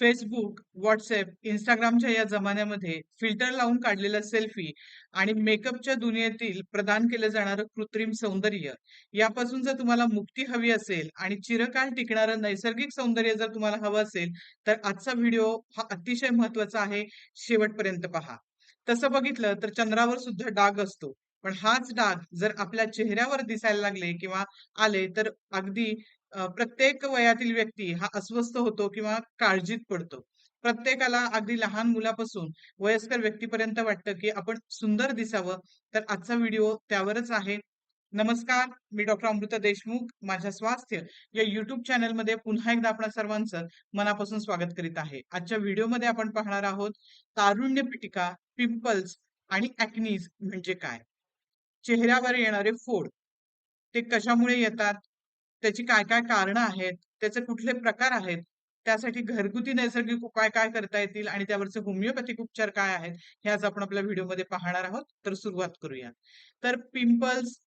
Facebook, WhatsApp इंस्टाग्रामच्या या जमान्यामध्ये filter लावून काढलेला सेल्फी आणि मेकअपच्या दुनियेतील प्रदान केलं जाणारं कृत्रिम सौंदर्य यापासून जर तुम्हाला मुक्ती हवी असेल आणि चिरकाल टिकणारं नैसर्गिक सौंदर्य जर तुम्हाला हवं असेल, तर आजचा व्हिडिओ हा अतिशय महत्त्वाचा आहे. शेवटपर्यंत पहा. तसं बघितलं तर चंद्रावर सुद्धा डाग असतो. पण हाच डाग जर आपल्या चेहऱ्यावर दिसायला लागले किंवा आले तर अगदी प्रत्येक वयातील व्यक्ती हा अस्वस्थ होतो किंवा काळजीत पडतो. प्रत्येकाला अगदी लहान मुलापासून वयस्कर व्यक्तीपर्यंत वाटतं, की आपण सुंदर दिसावं. तर आजचा व्हिडिओ त्यावरच आहे. नमस्कार, मी डॉक्टर अमृता देशमुख. माझ्या स्वास्थ्य या युट्यूब चॅनलमध्ये पुन्हा एकदा आपण सर्वांचं मनापासून स्वागत करीत आहे. आजच्या व्हिडिओमध्ये आपण पाहणार आहोत तारुण्य पिटिका, पिंपल्स आणि ऍक्नीज म्हणजे काय? चेहऱ्यावर येणारे फोड, ते कशामुळे येतात? त्याची काय-काय कारणं आहेत? त्याचे कुठले प्रकार आहेत? त्यासाठी घरगुती नैसर्गिक उपाय काय करता येतील आणि त्यावरचे होमिओपॅथिक उपचार काय आहेत? हे आज आपण आपल्या व्हिडिओमध्ये पाहणार आहोत. तर सुरुवात करूया. तर पिंपल्स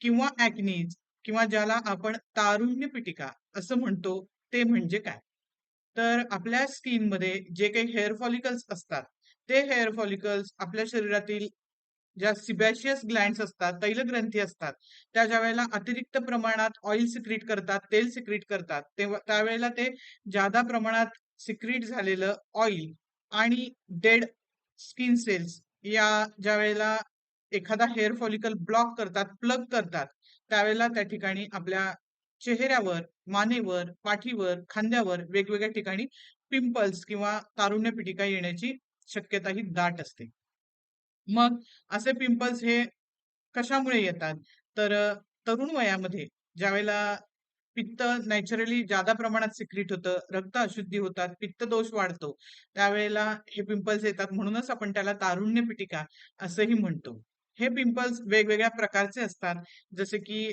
किंवा ॲक्नीज किंवा ज्याला आपण तारुण्य पिटिका असं म्हणतो, ते म्हणजे काय? तर आपल्या स्किनमध्ये जे काही हेअर फॉलिकल्स असतात, ते हेअर फॉलिकल्स आपल्या शरीरातील ज्या सिबॅशियस ग्लँड्स असतात, तैलग्रंथी असतात, त्या ज्या वेळेला अतिरिक्त प्रमाणात ऑइल सिक्रीट करतात, तेल सिक्रीट करतात, तेव्हा त्यावेळेला ते जादा प्रमाणात सिक्रीट झालेलं ऑइल आणि डेड स्किन सेल्स या ज्या वेळेला एखादा हेअर फॉलिकल ब्लॉक करतात, प्लग करतात, त्यावेळेला त्या ठिकाणी आपल्या चेहऱ्यावर, मानेवर, पाठीवर, खांद्यावर वेगवेगळ्या ठिकाणी पिंपल्स किंवा तारुण्य पिटिका येण्याची शक्यता ही दाट असते. मग असे पिंपल्स हे कशामुळे येतात? तर तरुण वयामध्ये ज्यावेळेला पित्त नॅचरली जादा प्रमाणात सिक्रिट होतं, रक्त अशुद्धी होतात, पित्त दोष वाढतो, त्यावेळेला हे पिंपल्स येतात. म्हणूनच आपण त्याला तारुण्य पिटिका असंही म्हणतो. हे पिंपल्स वेगवेगळ्या प्रकारचे असतात. जसे की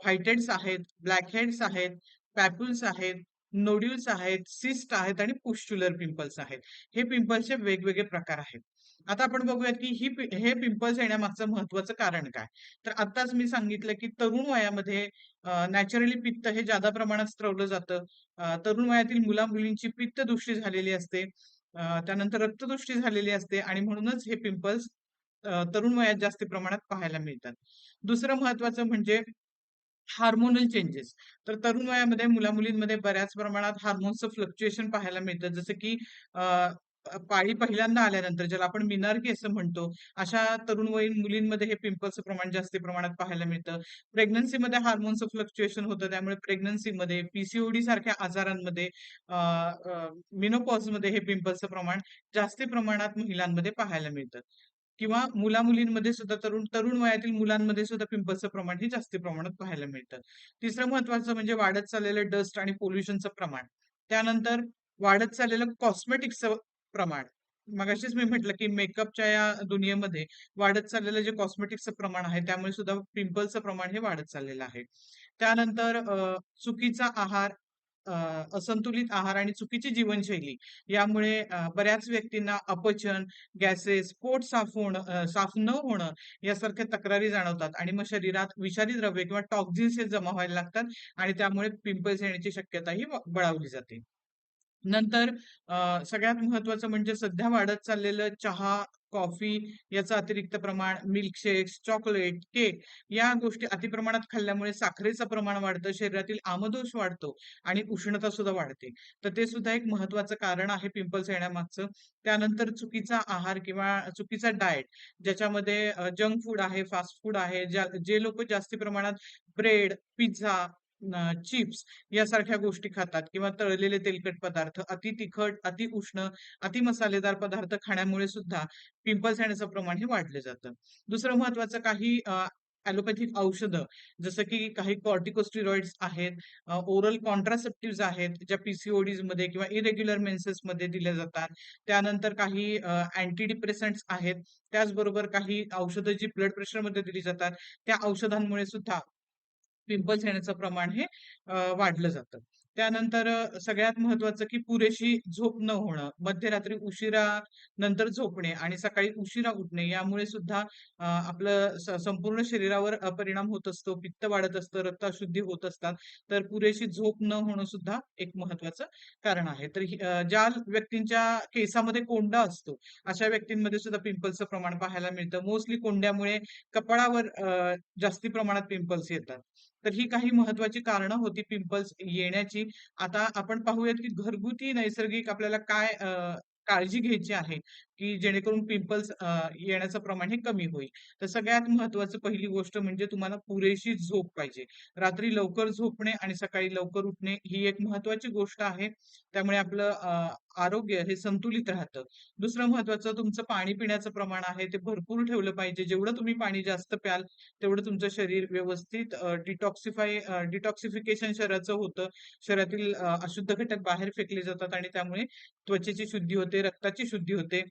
व्हाईट हेड्स आहेत, ब्लॅक हेड्स आहेत, पॅप्युल्स आहेत, नोड्युल्स आहेत, सिस्ट आहेत आणि पुस्च्युलर पिंपल्स आहेत. हे पिंपल्सचे वेगवेगळे प्रकार आहेत. आता आपण बघूयात की ही हे पिंपल्स येण्यामागचं महत्वाचं कारण काय? तर आत्ताच मी सांगितलं की तरुण वयामध्ये नॅचरली पित्त हे जादा प्रमाणात स्त्रवलं जातं. तरुण वयातील मुला-मुलींची पित्तदृष्टी झालेली असते. त्यानंतर रक्तदृष्टी झालेली असते आणि म्हणूनच हे पिंपल्स तरुण वयात जास्त प्रमाणात पाहायला मिळतात. दुसरं महत्वाचं म्हणजे हार्मोनल चेंजेस. तर तरुण वयामध्ये मुला-मुलींमध्ये बऱ्याच प्रमाणात हार्मोन्सचं फ्लक्च्युएशन पाहायला मिळतं. जसं की पाळी पहिल्यांदा आल्यानंतर ज्याला आपण मिनार्की असं म्हणतो, अशा तरुण वयीन मुलींमध्ये हे पिंपल्सचं प्रमाण जास्त प्रमाणात पाहायला मिळतं. प्रेग्नन्सीमध्ये हार्मोन्सचं फ्लक्च्युएशन होतं, त्यामुळे प्रेग्नन्सीमध्ये, पीसीओडी सारख्या आजारांमध्ये, मिनोपॉजमध्ये हे पिंपल्सचं प्रमाण जास्त प्रमाणात महिलांमध्ये पाहायला मिळतं. किंवा मुला-मुलींमध्ये सुद्धा तरुण तरुण वयातील मुलांमध्ये सुद्धा पिंपल्सचं प्रमाण हे जास्त प्रमाणात पाहायला मिळतं. तिसरं महत्वाचं म्हणजे वाढत चाललेलं डस्ट आणि पोल्युशनचं प्रमाण. त्यानंतर वाढत चाललेलं कॉस्मेटिक्सचं प्रमाण. मगाशीच मी म्हटलं, की मेकअपच्या या दुनियेमध्ये वाढत चाललेलं जे कॉस्मेटिक्सचं प्रमाण आहे, त्यामुळे सुद्धा पिंपल्सचं प्रमाण हे वाढत चाललेलं आहे. त्यानंतर चुकीचा आहार, असंतुलित आहार आणि चुकीची जीवनशैली यामुळे बऱ्याच व्यक्तींना अपचन, गॅसेस, पोट साफ होणं साफ न होणं यासारख्या तक्रारी जाणवतात आणि मग शरीरात विषारी द्रव्ये किंवा टॉक्झिन्स हे जमा व्हायला लागतात आणि त्यामुळे पिंपल्स येण्याची शक्यता ही बळावली जाते. नंतर अ, सगळ्यात महत्त्वाचं म्हणजे सध्या वाढत चाललेलं चहा, कॉफी याचं अतिरिक्त प्रमाण, मिल्कशेक्स, चॉकलेट, केक या गोष्टी अतिप्रमाणात खाल्ल्यामुळे साखरेचं प्रमाण वाढतं, शरीरातील आमदोष वाढतो आणि उष्णता सुद्धा वाढते. तर ते सुद्धा एक महत्त्वाचं कारण आहे पिंपल्स येण्यामागचं. त्यानंतर चुकीचा आहार किंवा चुकीचा डाएट ज्याच्यामध्ये जंक फूड आहे, फास्ट फूड आहे, ज्या जे लोकं जास्ती प्रमाणात ब्रेड, पिझ्झा, चिप्स यासारख्या गोष्टी खातात किंवा तळलेले तेलकट पदार्थ, अति तिखट, अति उष्ण, अति मसालेदार पदार्थ खाण्यामुळे सुद्धा पिंपल्स येण्याचं प्रमाण हे वाढलं जातं. दुसरं महत्वाचं काही ॲलोपॅथिक औषधं जसं की काही कॉर्टिकोस्टिरॉइड्स आहेत, ओरल कॉन्ट्रासेप्टिव्हज आहेत, ज्या पीसीओडीजमध्ये किंवा इरेग्युलर मेन्सेसमध्ये दिल्या जातात. त्यानंतर काही अँटी डिप्रेसंट्स आहेत. त्याचबरोबर काही औषधं जी ब्लड प्रेशरमध्ये दिली जातात, त्या औषधांमुळे सुद्धा पिंपल्स येण्याचं प्रमाण हे वाढलं जातं. त्यानंतर सगळ्यात महत्वाचं की पुरेशी झोप न होणं, मध्यरात्री उशिरा नंतर झोपणे आणि सकाळी उशिरा उठणे यामुळे सुद्धा आपलं संपूर्ण शरीरावर परिणाम होत असतो. पित्त वाढत असतं, रक्त अशुद्धी होत असतात. तर पुरेशी झोप न होणं सुद्धा एक महत्त्वाचं कारण आहे. तर ज्या व्यक्तींच्या केसामध्ये कोंडा असतो, अशा व्यक्तींमध्ये सुद्धा पिंपल्सचं प्रमाण पाहायला मिळतं. मोस्टली कोंड्यामुळे कपाळावर जास्ती प्रमाणात पिंपल्स येतात. तर ही काही महत्त्वाची कारणं होती पिंपल्स येण्याची. आता आपण पाहूयात की घरगुती नैसर्गिक आपल्याला काय काळजी घ्यायची आहे, की जेणेकरून पिंपल्स येण्याचं प्रमाण हे कमी होईल. तर सगळ्यात महत्वाचं पहिली गोष्ट म्हणजे तुम्हाला पुरेशी झोप पाहिजे. रात्री लवकर झोपणे आणि सकाळी लवकर उठणे ही एक महत्वाची गोष्ट आहे. त्यामुळे आपलं आरोग्य हे संतुलित राहतं. दुसरं महत्वाचं तुमचं पाणी पिण्याचं प्रमाण आहे ते भरपूर ठेवलं पाहिजे. जेवढं तुम्ही पाणी जास्त प्याल, तेवढं तुमचं शरीर व्यवस्थित डिटॉक्सिफाय डिटॉक्सिफिकेशन शरीराचं होतं. शरीरातील अशुद्ध घटक बाहेर फेकले जातात आणि त्यामुळे त्वचेची शुद्धी होते, रक्ताची शुद्धी होते.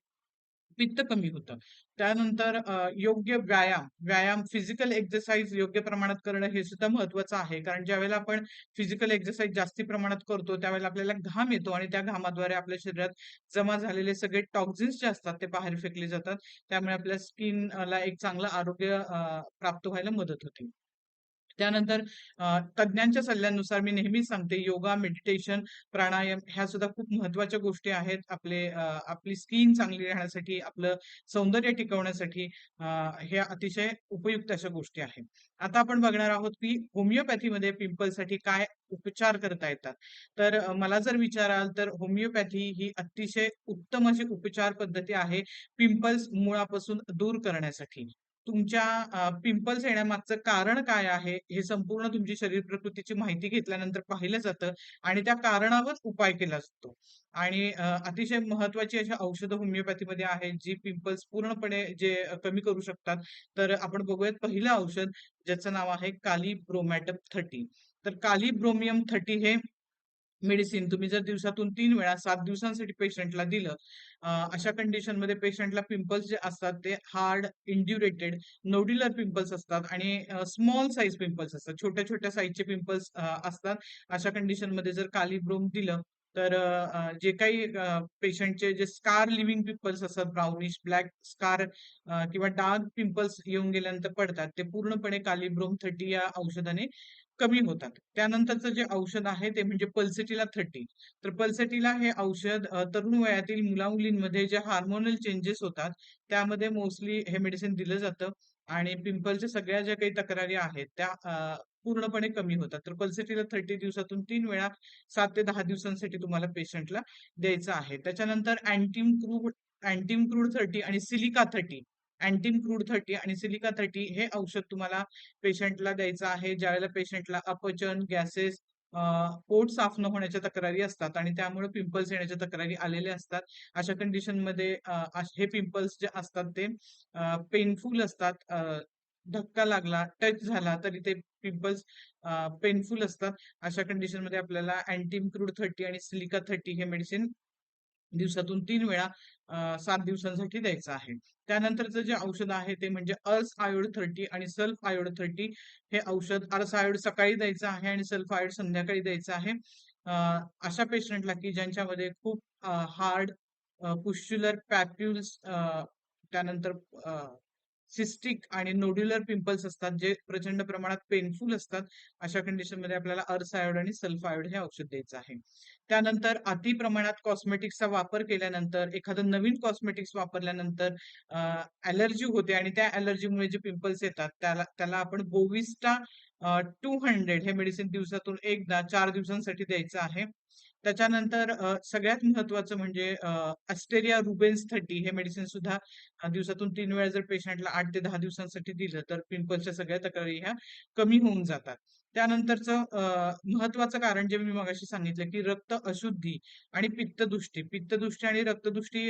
पित्त कमी होतं. त्यानंतर योग्य व्यायाम, व्यायाम फिजिकल एक्सरसाइज योग्य प्रमाणात करणं हे सुद्धा महत्वाचं आहे. कारण ज्यावेळेला आपण फिजिकल एक्सरसाइज जास्ती प्रमाणात करतो, त्यावेळेला आपल्याला घाम येतो आणि त्या घामाद्वारे आपल्या शरीरात जमा झालेले सगळे टॉक्झिन्स जे असतात ते बाहेर फेकले जातात. त्यामुळे आपल्या स्किनला एक चांगलं आरोग्य प्राप्त व्हायला मदत होते. त्यानंतर तज्ज्ञांच्या तज्ञांच्या सल्ल्यानुसार मी नेहमीच सांगते योगा, मेडिटेशन, प्राणायाम ह्या सुद्धा खूप महत्त्वाच्या गोष्टी आहेत. आपले आपली स्किन चांगली राहण्यासाठी, आपलं सौंदर्य टिकवण्यासाठी हे ह्या अतिशय उपयुक्त अशा गोष्टी आहेत. आता आपण बघणार आहोत, की होमिओपॅथीमध्ये पिंपलसाठी काय उपचार करता येतात. तर मला जर विचाराल तर होमिओपॅथी ही अतिशय उत्तम अशी उपचार पद्धती आहे, पिंपल्स मुळापासून दूर करण्यासाठी. तुमच्या पिंपल्स येण्यामागचं कारण काय आहे, हे संपूर्ण तुमची शरीर प्रकृतीची माहिती घेतल्यानंतर पाहिलं जातं आणि त्या कारणावर उपाय केला जातो. आणि अतिशय महत्त्वाची अशी औषधं होमिओपॅथीमध्ये आहेत, जी पिंपल्स पूर्णपणे जे कमी करू शकतात. तर आपण बघूयात पहिलं औषध ज्याचं नाव आहे काली ब्रोमॅटम थर्टी तर काली ब्रोमियम थर्टी हे मेडिसिन तुम्ही जर दिवसातून तीन वेळा सात दिवसांसाठी पेशंटला दिलं, अशा अशा कंडिशनमध्ये पेशंटला पिंपल्स जे असतात ते हार्ड, इंड्युरेटेड, नोड्युलर पिंपल्स असतात आणि स्मॉल साईज पिंपल्स असतात. छोट्या-छोट्या साईजचे पिंपल्स असतात. अशा कंडिशनमध्ये जर कालीब्रोम दिलं, तर जे काही पेशंटचे जे स्कार लिव्हिंग पिंपल्स असतात, ब्राउनिश ब्लॅक स्कार किंवा डार्क पिंपल्स येऊन गेल्यानंतर पडतात, ते पूर्णपणे कालिब्रोम थर्टी या औषधाने कमी होतात. त्यानंतरचं जे औषध आहे ते म्हणजे पल्सिटिला 30. तर पल्सिटिला हे औषध तरुण वयातील मुला-मुलींमध्ये जे हार्मोनल चेंजेस होतात, त्यामध्ये मोस्टली हे मेडिसिन दिलं जातं आणि पिंपलच्या सगळ्या ज्या काही तक्रारी आहेत त्या पूर्णपणे कमी होतात. तर पल्सिटिला 30 दिवसातून 3 वेळा 7 ते 10 दिवसांसाठी तुम्हाला पेशंटला द्यायचं आहे. त्याच्यानंतर अँटिम क्रूड अँटिम क्रूड 30 आणि सिलिका 30 अँटीन क्रूड 30 आणि सिलिका 30 हे औषध तुम्हाला पेशंटला द्यायचं आहे. ज्यावेळेला पेशंटला अपचन, गॅसेस, पोट साफ न होण्याच्या तक्रारी असतात आणि त्यामुळे पिंपल्स येण्याच्या तक्रारी आलेल्या असतात. अशा कंडिशनमध्ये हे पिंपल्स जे असतात ते पेनफुल असतात. धक्का लागला, टच झाला तरी ते पिंपल्स पेनफुल असतात. अशा कंडिशनमध्ये आपल्याला अँटीम क्रूड 30 आणि सिलिका 30 हे मेडिसिन दिवसातून तीन वेळा सात दिवसांसाठी द्यायचं आहे. त्यानंतरचं जे औषध आहे ते म्हणजे अर्स आयोड 30 आणि सल्फ आयोड 30 हे औषध अर्स आयोड सकाळी द्यायचं आहे आणि सल्फ आयोड संध्याकाळी द्यायचं आहे. अशा पेशंटला की ज्यांच्यामध्ये खूप हार्ड अ, पॅप्युल्स त्यानंतर सिस्टिक आणि नोड्युलर पिंपल्स असतात, जे प्रचंड प्रमाणात पेनफुल असतात. अशा कंडिशनमध्ये आपल्याला अर्स आयोड आणि सल्फ हे औषध द्यायचं आहे. त्यानंतर अति प्रमाणात कॉस्मेटिक्सचा वापर केल्यानंतर, एखादं नवीन कॉस्मेटिक्स वापरल्यानंतर ऍलर्जी होते आणि त्या ऍलर्जीमुळे जे पिंपल्स येतात, त्याला त्याला आपण बोविस्टा टू हंड्रेड हे मेडिसिन दिवसातून एकदा चार दिवसांसाठी द्यायचं आहे. त्याच्यानंतर सगळ्यात महत्त्वाचं म्हणजे अस्टेरिया रुबेन्स 30 हे मेडिसिन सुद्धा दिवसातून तीन वेळा जर पेशंटला आठ ते दहा दिवसांसाठी दिलं, तर पिंपल्सच्या सगळ्या तक्रारी ह्या कमी होऊन जातात. त्यानंतरचं महत्वाचं कारण जे मी मगाशी सांगितलं, की रक्त अशुद्धी आणि पित्तदृष्टी. पित्तदृष्टी आणि रक्तदृष्टी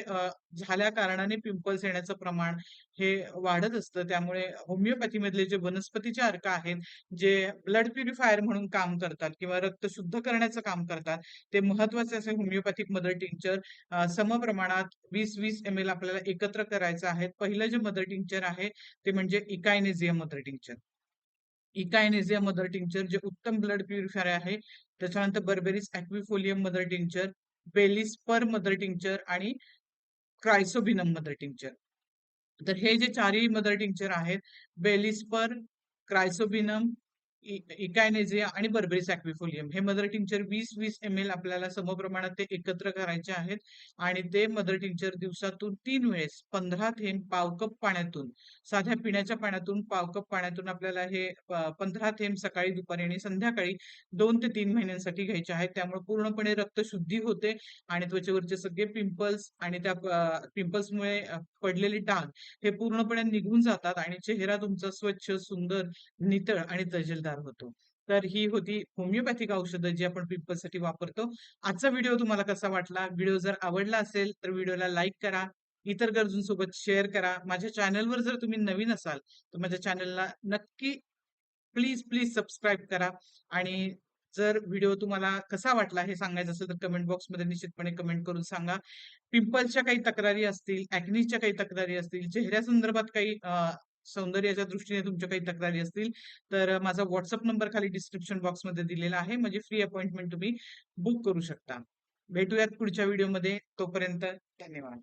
झाल्या कारणाने पिंपल्स येण्याचं प्रमाण हे वाढत असतं. त्यामुळे होमिओपॅथीमधले जे वनस्पतीचे अर्क आहेत, जे ब्लड प्युरिफायर म्हणून काम करतात किंवा रक्त शुद्ध करण्याचं काम करतात, ते महत्त्वाचे असे होमिओपॅथिक मदर टिंचर समप्रमाणात वीस वीस एम-एल आपल्याला एकत्र करायचं आहे. पहिलं जे मदर टिंचर आहे, ते म्हणजे Echinacea mother tincture tincture. Echinacea mother tincture जे उत्तम ब्लड प्युरिफायर आहे त्याच्यानंतर बर्बेरिस अॅक्विफोलियम मदर टिंक्चर बेलिस्पर मदर टिंचर आणि क्रायसोबिनम मदर टिंचर तर हे जे चारही मदर टिंचर आहेत बेलिस्पर क्रायसोबिनम इकायनेझिया आणि बर्बेरिस ॲक्विफोलियम हे मदर टिंचर वीस वीस एम एल आपल्याला समप्रमाणात ते एकत्र करायचे आहेत आणि ते मदर टिंचर दिवसातून तीन वेळेस पंधरा थेंब पाव कप पाण्यातून साध्या पिण्याच्या पाण्यातून पाव कप पाण्यातून आपल्याला हे पंधरा थेंब सकाळी दुपारी आणि संध्याकाळी दोन ते तीन महिन्यांसाठी घ्यायचे आहेत. त्यामुळे पूर्णपणे रक्तशुद्धी होते आणि त्वचेवरचे सगळे पिंपल्स आणि त्या पिंपल्समुळे पडलेली डाग हे पूर्णपणे निघून जातात आणि चेहरा तुमचा स्वच्छ सुंदर नितळ आणि तजेलदार होतो. तर ही होती होमिओपॅथिक औषधं जी आपण पिंपलसाठी वापरतो. आजचा व्हिडिओ तुम्हाला कसा वाटला? व्हिडिओ जर आवडला असेल तर व्हिडिओला लाईक करा. इतर गरजूंसोबत शेअर करा. माझ्या चॅनलवर जर तुम्ही नवीन असाल तर माझ्या चॅनलला नक्की प्लीज प्लीज सबस्क्राईब करा. आणि जर व्हिडिओ तुम्हाला कसा वाटला हे सांगायचं असेल तर कमेंट बॉक्समध्ये निश्चितपणे कमेंट करून सांगा. पिंपल्सच्या काही तक्रारी असतील ॲक्नीच्या काही तक्रारी असतील चेहऱ्या संदर्भात काही सौंदर्याच्या दृष्टीने तुमच्या काही तक्रारी असतील तर माझा व्हॉट्सअप नंबर खाली डिस्क्रिप्शन बॉक्समध्ये दिलेला आहे. म्हणजे फ्री अपॉइंटमेंट तुम्ही बुक करू शकता. भेटूयात पुढच्या व्हिडिओमध्ये तोपर्यंत धन्यवाद.